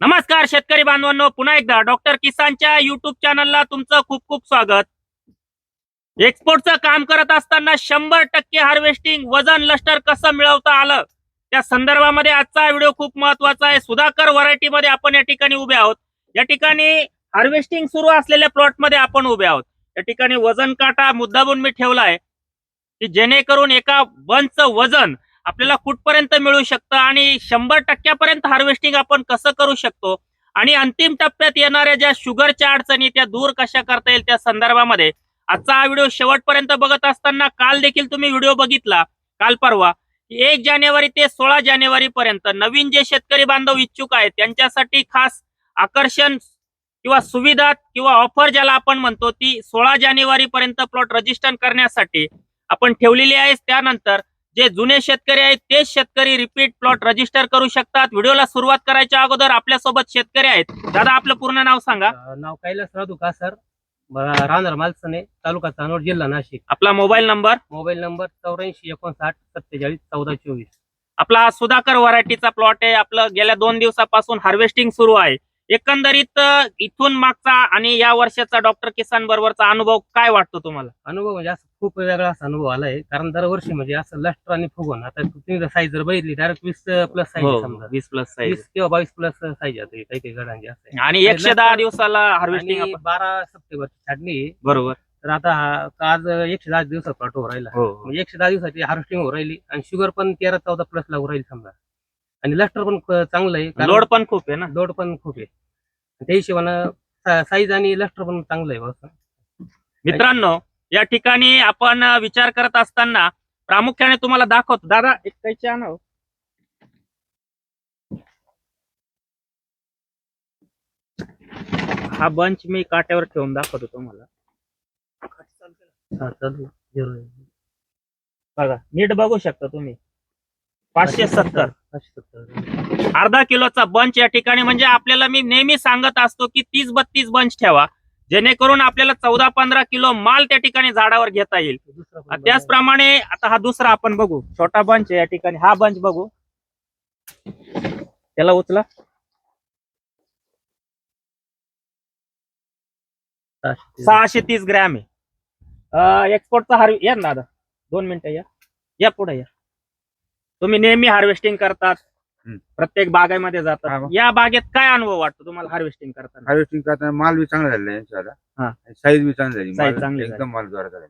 नमस्कार शेतकरी बांधवांनो. पुन्हा एकदा डॉक्टर किसानच्या युट्यूब चॅनलला तुमचं खूप खूप स्वागत. एक्सपोर्टचं काम करत असताना शंभर टक्के हार्वेस्टिंग वजन लष्टर कसं मिळवता आलं? त्या संदर्भामध्ये आजचा व्हिडिओ खूप महत्त्वाचा आहे. सुधाकर व्हरायटीमध्ये आपण या ठिकाणी उभे आहोत. या ठिकाणी हार्वेस्टिंग सुरू असलेल्या प्लॉटमध्ये आपण उभे आहोत. या ठिकाणी वजन काटा मुद्दाबून मी ठेवलाय की जेणेकरून एका बंचचं वजन आपल्याला कुठपर्यंत मिळू शकतं आणि शंभर टक्क्यापर्यंत हार्वेस्टिंग आपण कसं करू शकतो? आणि अंतिम टप्प्यात येणाऱ्या ज्या शुगरच्या अडचणी त्या दूर कशा करता येईल त्या संदर्भामध्ये आजचा हा व्हिडिओ शेवटपर्यंत बघत असताना काल देखील तुम्ही व्हिडिओ बघितला काल परवा एक जानेवारी ते सोळा जानेवारी पर्यंत नवीन जे शेतकरी बांधव इच्छुक आहेत त्यांच्यासाठी खास आकर्षण किंवा सुविधा किंवा ऑफर ज्याला आपण म्हणतो ती सोळा जानेवारी पर्यंत प्लॉट रजिस्टर करण्यासाठी आपण ठेवलेली आहे. त्यानंतर जे जुने शेतकरी आहेत तेच शेतकरी रिपीट प्लॉट रजिस्टर करू शकतात. व्हिडिओला सुरुवात करायच्या अगोदर आपल्यासोबत शेतकरी आहेत. दादा आपलं पूर्ण नाव सांगा. नाव कैलास राधू का सर राहणार मालसने तालुका चांदवड जिल्हा नाशिक. आपला मोबाईल नंबर मोबाईल नंबर चौऱ्याऐंशी एकोणसाठ सत्तेचाळीस चौदा चोवीस. आपला सुधाकर व्हरायटीचा प्लॉट आहे. आपलं गेल्या दोन दिवसापासून हार्वेस्टिंग सुरू आहे. एकंदरीत इथून मागचा आणि या वर्षाचा डॉक्टर किसान बरोबरचा अनुभव काय वाटतो तुम्हाला? अनुभव म्हणजे असं खूप वेगळा असा अनुभव आलाय. कारण दरवर्षी म्हणजे असं लष्टर आणि फुगून आता तुम्ही साईज जर बघितली डायरेक्ट वीस प्लस साईज समजा. वीस प्लस साईज वीस किंवा बावीस प्लस साईज आता काही काही गडांची असं आहे. आणि एकशे दहा दिवसाला हार्वेस्टिंग आणि बारा सप्टेंबरची छाटणी. बरोबर. तर आता हा- आज एकशे दहा दिवसात प्लॉट हो राहिला. हो. म्हणजे एकशे दहा दिवसाची हार्वेस्टिंग हो राहिली आणि शुगर पण तेरा चौदा प्लस लागू राहील समजा. आणि लष्टर पण चांगलं आहे लोड पण खूप आहे ना. लोड पण खूप आहे. त्या हिशोबानं साईज आणि लष्टर पण चांगलं आहे बस मित्रांनो या ठिकाणी आपण विचार करत असताना प्रामुख्याने तुम्हाला दाखवतो. दादा एक कैची आणा हो. बंच मी काट्यावर ठेवून दाखवतो तुम्हाला. बघा नीट बघू शकता तुम्ही. पाचशे सत्तर. अर्धा किलोचा बंच या ठिकाणी म्हणजे आपल्याला मी नेहमी सांगत असतो की तीस बत्तीस बंच ठेवा. जेणेकरून आपल्याला चौदा पंधरा किलो माल त्या ठिकाणी झाडावर घेता येईल. त्याचप्रमाणे आता हा दुसरा आपण बघू. छोटा बंच या ठिकाणी. हा बंच बघू. त्याला उचला. सहाशे. तीस ग्रॅम आहे. एक्सपोर्टचा हार्वे या ना दादा. दोन मिनिटं या. या पुढे या. तुम्ही नेहमी हार्वेस्टिंग करतात. प्रत्येक बागेमध्ये हा जातात मग. या बागेत काय अनुभव वाटतो तुम्हाला हार्वेस्टिंग करताना हार्वेस्टिंग करताना माल बी चांगला झालेला आहे हा. यांच्यावाला साईज बी चांगली झाली Size माल चांगली झाली. एकदम माल जोरात झाला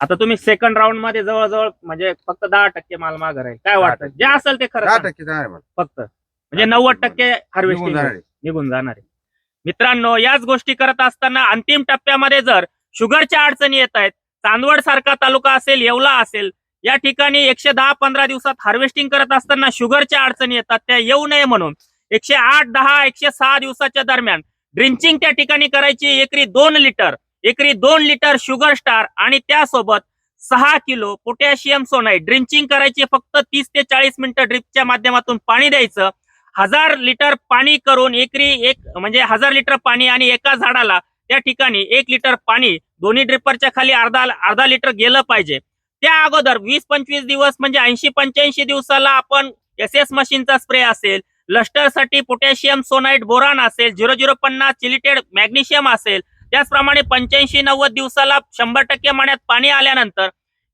आता तुम्ही सेकंड राऊंडमध्ये जवळजवळ म्हणजे फक्त दहा टक्के माल मागे राहील काय दहा वाटतं टक्के. जे असेल ते खरं दहा सांगा. टक्के चांगला आहे माल फक्त म्हणजे दहा नव्वद टक्के टक्के निघून हार्वेस्टिंग जाणार आहे. निघून जाणार आहे मित्रांनो याच गोष्टी करत असताना अंतिम टप्प्यामध्ये जर शुगरच्या अडचणी येत आहेत चांदवड सारखा तालुका असेल येवला असेल या ठिकाणी एकशे दहा पंधरा दिवसात हार्वेस्टिंग करत असताना शुगरच्या अडचणी येतात त्या येऊ नये म्हणून. एकशे आठ दहा एकशे सहा दिवसाच्या दरम्यान ड्रिंचिंग त्या ठिकाणी करायची एकरी दोन लिटर एकरी दोन लिटर शुगर स्टार आणि त्यासोबत सहा किलो पोटॅशियम सोनाईट ड्रिंचिंग करायची फक्त तीस ते चाळीस मिनिटं ड्रिपच्या माध्यमातून पाणी द्यायचं. हजार लिटर पाणी करून एकरी एक म्हणजे हजार लिटर पाणी आणि एका झाडाला त्या ठिकाणी एक लिटर पाणी दोन्ही ड्रिपरच्या खाली अर्धा अर्धा लिटर गेलं पाहिजे. त्या अगोदर वीस पंचवीस दिवस म्हणजे ऐंशी पंच्याऐंशी दिवसाला आपण एस एस मशीनचा स्प्रे असेल लस्टरसाठी पोटॅशियम सोनाईट बोरान असेल झिरो झिरो पन्नास चिलिटेड मॅग्नेशियम असेल त्याचप्रमाणे पंच्याऐंशी नव्वद दिवसाला शंभर टक्के माण्यात पाणी आल्यानंतर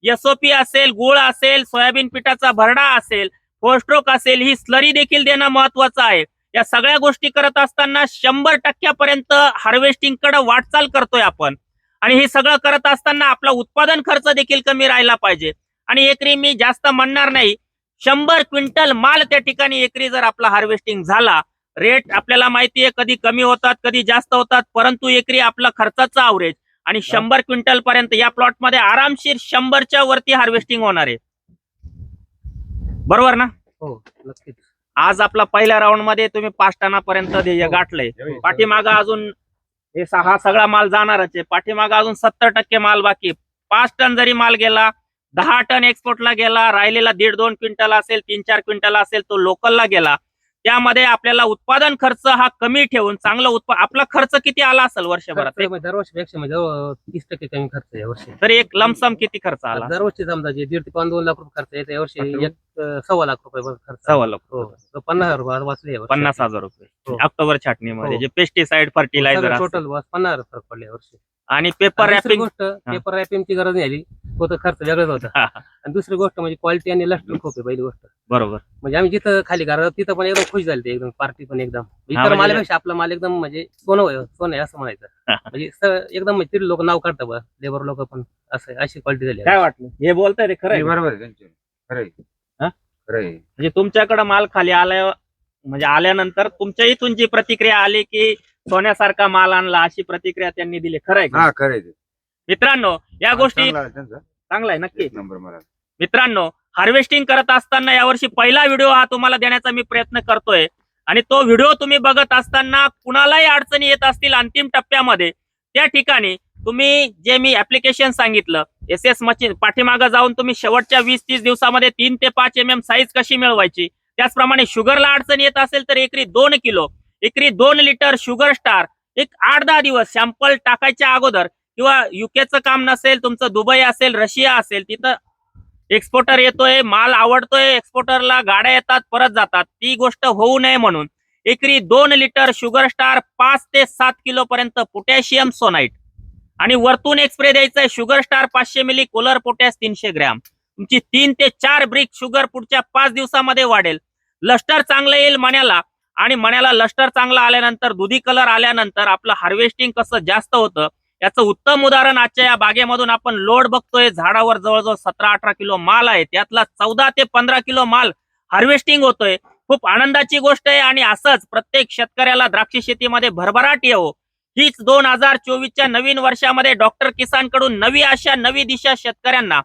एसओपी असेल गुळ असेल सोयाबीन पिठाचा भरडा असेल फोस्ट्रोक असेल ही स्लरी देखील देणं महत्वाचं आहे. या सगळ्या गोष्टी करत असताना शंभर टक्क्यापर्यंत हार्वेस्टिंगकडे वाटचाल करतोय आपण. आणि हे सगळं करत असताना आपला उत्पादन खर्च देखील कमी राहिला पाहिजे. आणि एकरी मी जास्त म्हणणार नाही. शंभर क्विंटल माल त्या ठिकाणी एकरी जर आपला हार्वेस्टिंग झाला रेट आपल्याला माहिती आहे कधी कमी होतात कधी जास्त होतात परंतु एकरी आपला खर्चाचा अवरेज आणि शंभर क्विंटल पर्यंत या प्लॉटमध्ये आरामशीर शंभरच्या वरती हार्वेस्टिंग होणार आहे. बरोबर ना? हो नक्कीच. आज आपला पहिल्या राऊंडमध्ये तुम्ही पाच टनापर्यंत गाठलंय. पाठीमागा अजून हे हा सगळा माल जाणारच आहे. पाठीमाग अजून सत्तर टक्के माल बाकी पाच टन जरी माल गेला दहा टन एक्सपोर्टला गेला राहिलेला दीड दोन क्विंटल असेल तीन चार क्विंटल असेल तो लोकलला गेला त्यामध्ये आपल्याला उत्पादन खर्च हा कमी ठेवून चांगलं उत्पा आपला खर्च किती आला असेल वर्षभरात? म्हणजे दरवर्षीपेक्षा म्हणजे जवळ तीस टक्के कमी खर्च आहे यावर्षी तर एक लमसम किती खर्च आला? दरवर्षी समजा जे दीड ते पाच दोन लाख रुपये खर्च आहे यावर्षी. एक अं, सव्वा लाख रुपये खर्च सव्वा लाख हो तर पन्नास हजार रुपये वाचले यावर्षी. पन्नास हजार रुपये. हो. ऑक्टोबर छाटणीमध्ये हो. जे पेस्टिसाइड फर्टिलायझर टोटल बस पन्नास हजार फरक पडले यावर्षी आणि पेपर आणि दुसरी रॅपिंग गोष्ट पेपर रॅपिंगची गरज नाही आली. तो तर खर्च वेगळाच होता. आणि दुसरी गोष्ट म्हणजे क्वालिटी आणि लस्टर खूप आहे पहिली गोष्ट. बरोबर. म्हणजे आम्ही जिथं खाली घरात तिथं पण एकदम खुश झाली एकदम पार्टी पण एकदम. इतर म्हणजे- मालापेक्षा आपला माल एकदम म्हणजे सोनं होय, सोनं आहे असं म्हणायचं. म्हणजे स- एकदम म्हणजे तिथे लोक नाव काढतात बा लेबर लोक पण असं अशी क्वालिटी झाली काय वाटलं? हे बोलताय रे खरं आहे? बरोबर आहे त्यांचे. खरं आहे हा? खरं आहे म्हणजे तुमच्याकडे माल खाली आल्या म्हणजे आल्यानंतर तुमच्या इथून जी प्रतिक्रिया आली की सोन्यासारखा माल आणला अशी प्रतिक्रिया त्यांनी दिली खरं आहे का? हा खरं आहे ते. मित्रांनो या गोष्टी चांगला आहे नक्की. नंबर मला मित्रांनो हार्वेस्टिंग करत असताना यावर्षी पहिला व्हिडिओ हा तुम्हाला देण्याचा मी प्रयत्न करतोय. आणि तो व्हिडिओ तुम्ही बघत असताना कुणालाही अडचणी येत असतील अंतिम टप्प्यामध्ये त्या ठिकाणी तुम्ही जे मी ऍप्लिकेशन सांगितलं एस एस मशीन पाठीमागं जाऊन तुम्ही शेवटच्या वीस तीस दिवसामध्ये तीन ते पाच एम एम साईज कशी मिळवायची? त्याचप्रमाणे शुगरला अडचण येत असेल तर एकरी दोन किलो एकरी दोन लिटर शुगर स्टार एक आठ दहा दिवस सॅम्पल टाकायच्या अगोदर किंवा युकेचं काम नसेल तुमचं दुबई असेल रशिया असेल तिथं एक्सपोर्टर येतोय माल आवडतोय एक्सपोर्टरला गाड्या येतात परत जातात. ती गोष्ट होऊ नये म्हणून एकरी दोन लिटर शुगर स्टार पाच ते सात किलो पर्यंत पोटॅशियम सोनाईट. आणि वरतून एक स्प्रे द्यायचा आहे शुगर स्टार पाचशे मिली कोलर पोटॅश तीनशे ग्रॅम. तुमची तीन ते चार ब्रिक शुगर पुढच्या पाच दिवसामध्ये वाढेल. लस्टर चांगलं येईल मण्याला. आणि मण्याला लस्टर चांगला आल्यानंतर दुधी कलर आल्यानंतर आपलं हार्वेस्टिंग कसं जास्त होतं याचं उत्तम उदाहरण आजच्या या बागेमधून आपण लोड बघतोय. झाडावर जवळजवळ सतरा अठरा किलो माल आहे. त्यातला चौदा ते पंधरा किलो माल हार्वेस्टिंग होतोय. खूप आनंदाची गोष्ट आहे आणि असंच प्रत्येक शेतकऱ्याला द्राक्ष शेतीमध्ये भरभराट येवो हो. हीच दोन हजार चोवीसच्या नवीन वर्षामध्ये डॉक्टर किसानकडून नवी आशा नवी दिशा शेतकऱ्यांना.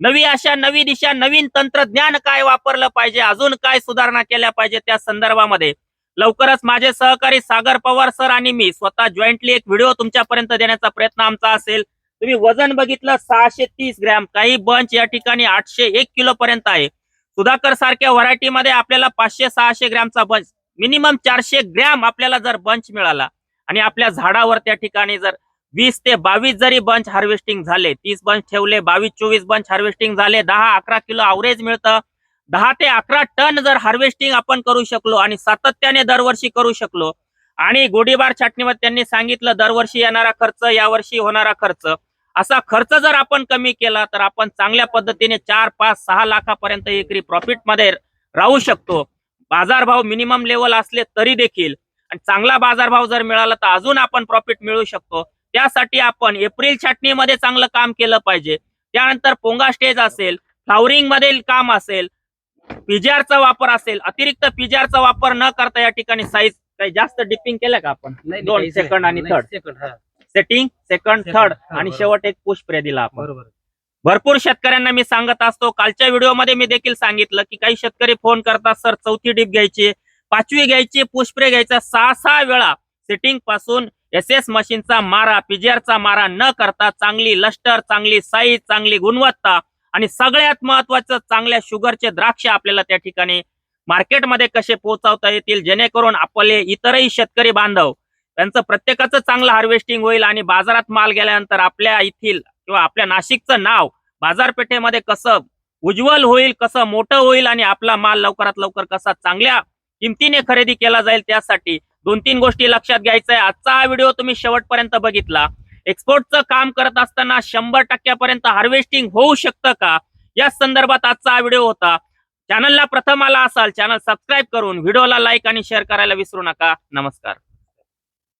नवी आशा नवी दिशा नवीन तंत्रज्ञान काय वापरलं पाहिजे? अजून काय सुधारणा केल्या पाहिजे त्या संदर्भामध्ये? लवकरच माझे सहकारी सागर पवार सर आणि मी स्वतः जॉईंटली एक व्हिडिओ तुमच्यापर्यंत देण्याचा प्रयत्न आमचा असेल. तुम्ही वजन बघितलं सहाशे तीस ग्रॅम. काही बंच या ठिकाणी आठशे एक किलो पर्यंत आहे. सुधाकर सारख्या व्हरायटीमध्ये आपल्याला पाचशे सहाशे ग्रॅमचा बंच मिनिमम चारशे ग्रॅम आपल्याला जर बंच मिळाला आणि आपल्या झाडावर त्या ठिकाणी जर वीस ते बावीस जरी बंच हार्वेस्टिंग झाले तीस बंच ठेवले बावीस चोवीस बंच हार्वेस्टिंग झाले दहा अकरा किलो अवरेज मिळतं. दहा ते अकरा टन जर हार्वेस्टिंग आपण करू शकलो आणि सातत्याने दरवर्षी करू शकलो आणि गोडीबार छाटणीमध्ये त्यांनी सांगितलं दरवर्षी येणारा खर्च यावर्षी होणारा खर्च. असा खर्च जर आपण कमी केला तर आपण चांगल्या पद्धतीने चार पाच सहा लाखापर्यंत एकरी प्रॉफिटमध्ये राहू शकतो. बाजारभाव मिनिमम लेवल असले तरी देखील. आणि चांगला बाजारभाव जर मिळाला तर अजून आपण प्रॉफिट मिळू शकतो. त्यासाठी आपण एप्रिल छाटणीमध्ये चांगलं काम केलं पाहिजे. त्यानंतर पोंगा स्टेज असेल फ्लावरिंग मधील काम असेल पिजारचा वापर असेल अतिरिक्त पिजारचा वापर न करता या ठिकाणी साईज काही जास्त डिपिंग केलं का आपण? दोन second आणि हा. सेटिंग सेकंड थर्ड आणि. शेवट एक पुश स्प्रे दिला आपण. बरोबर. भरपूर शेतकऱ्यांना मी सांगत असतो कालच्या व्हिडिओमध्ये मी देखील सांगितलं की काही शेतकरी फोन करतात सर चौथी डीप घ्यायची पाचवी घ्यायची पुष्प्रे घ्यायचा सहा सहा वेळा. सेटिंगपासून एस एस मशीनचा मारा पिजिआरचा मारा न करता चांगली लस्टर चांगली साईज चांगली गुणवत्ता आणि सगळ्यात महत्वाचं चांगल्या शुगरचे द्राक्ष आपल्याला त्या ठिकाणी मार्केटमध्ये कसे पोहोचवता येतील जेणेकरून आपले इतरही शेतकरी बांधव त्यांचं प्रत्येकाचं चांगलं हार्वेस्टिंग होईल आणि बाजारात माल गेल्यानंतर आपल्या येथील किंवा आपल्या नाशिकचं नाव बाजारपेठेमध्ये कसं उज्ज्वल होईल कसं मोठं होईल आणि आपला माल लवकरात लवकर कसा चांगल्या किमतीने खरेदी केला जाईल त्यासाठी दोन तीन गोष्टी लक्षात घ्यायचं आहे. आजचा हा व्हिडिओ तुम्ही शेवटपर्यंत बघितला. एक्सपोर्टचं काम करत असताना शंभर टक्क्यापर्यंत हार्वेस्टिंग होऊ शकतं का? या संदर्भात आजचा हा व्हिडिओ होता. चॅनलला प्रथम आला असाल चॅनल सबस्क्राईब करून व्हिडिओला लाईक आणि शेअर करायला विसरू नका. नमस्कार.